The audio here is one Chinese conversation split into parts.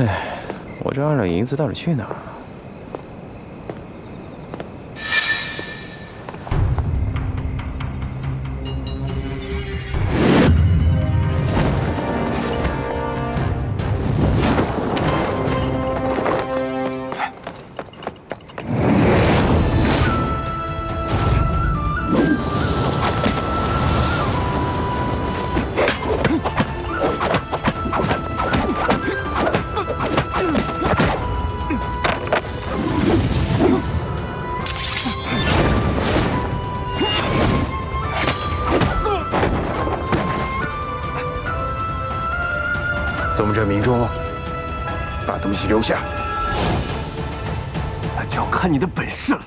哎，我这二两银子到底去哪儿？宗正明珠，把东西留下，那就要看你的本事了。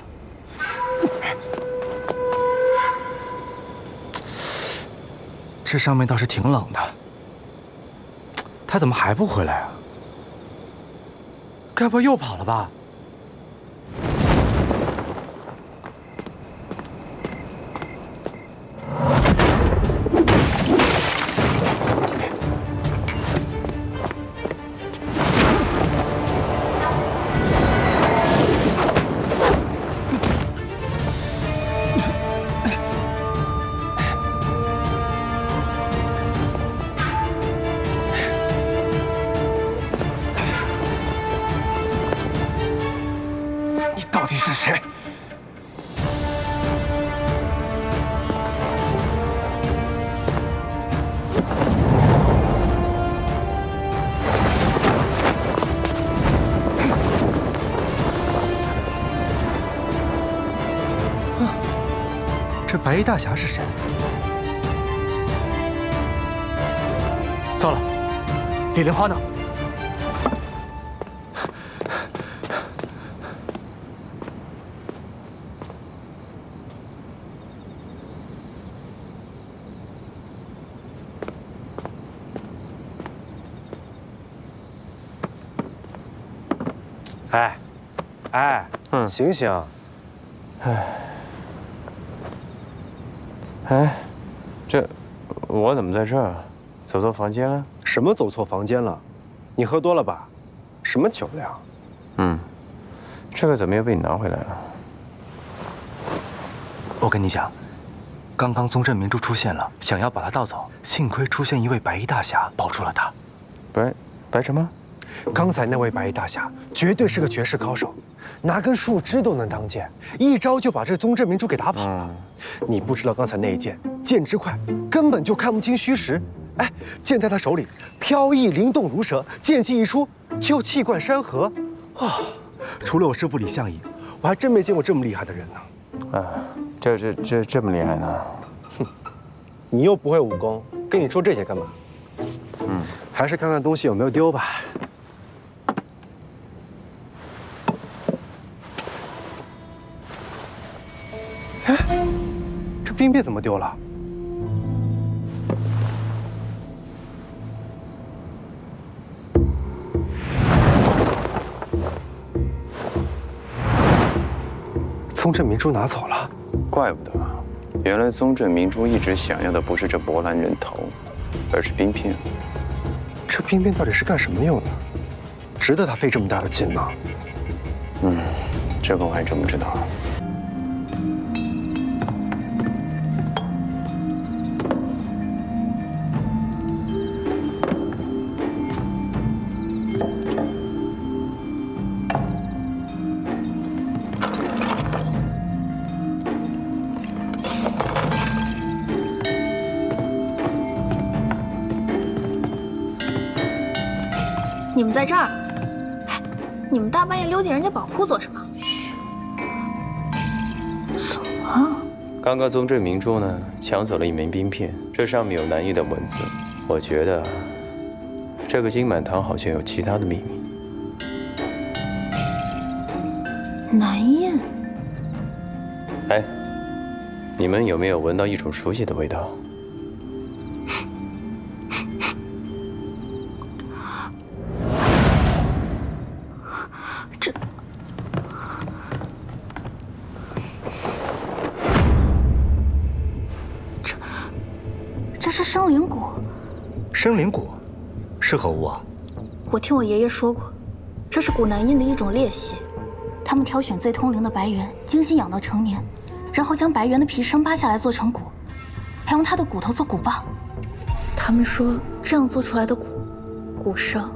这上面倒是挺冷的，他怎么还不回来啊？该不会又跑了吧？白衣大侠是谁？糟了，李莲花呢？哎，哎，嗯醒醒！哎，这我怎么在这儿？走错房间了？什么走错房间了？你喝多了吧？什么酒量？嗯，这个怎么又被你拿回来了？我跟你讲，刚刚宗正明珠出现了，想要把他盗走，幸亏出现一位白衣大侠保住了他。白白什么？刚才那位白衣大侠绝对是个绝世高手，拿根树枝都能当剑，一招就把这宗正明珠给打跑了。你不知道刚才那一剑剑之快，根本就看不清虚实。哎，剑在他手里飘逸灵动如蛇，剑气一出就气贯山河。啊，除了我师父李相夷，我还真没见过这么厉害的人呢。啊，这这这这么厉害呢？哼你又不会武功，跟你说这些干嘛？嗯，还是看看东西有没有丢吧。这怎么丢了？宗正明珠拿走了。怪不得，原来宗正明珠一直想要的不是这博兰人头，而是冰片。这冰片到底是干什么用的？值得他费这么大的劲吗？嗯，这个我还真不知道。你们在这儿？哎，你们大半夜溜进人家宝库做什么？怎么？刚刚宗正明珠呢，抢走了一枚冰片，这上面有南印的文字。我觉得这个金满堂好像有其他的秘密。南印？哎，你们有没有闻到一种熟悉的味道？生灵骨，生灵骨是何物啊？我听我爷爷说过，这是古南印的一种裂隙，他们挑选最通灵的白猿，精心养到成年，然后将白猿的皮生扒下来做成骨，还用它的骨头做骨棒。他们说这样做出来的骨，骨声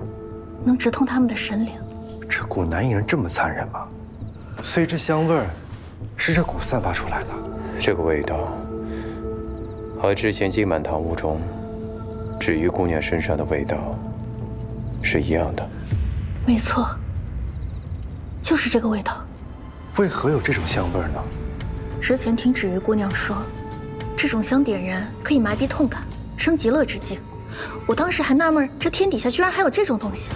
能直通他们的神灵。这古南印人这么残忍吗？所以这香味儿是这骨散发出来的。这个味道和之前金满堂屋中芷玉姑娘身上的味道是一样的。没错，就是这个味道。为何有这种香味呢？之前听芷玉姑娘说，这种香点燃可以麻痹痛感，生极乐之境。我当时还纳闷，这天底下居然还有这种东西。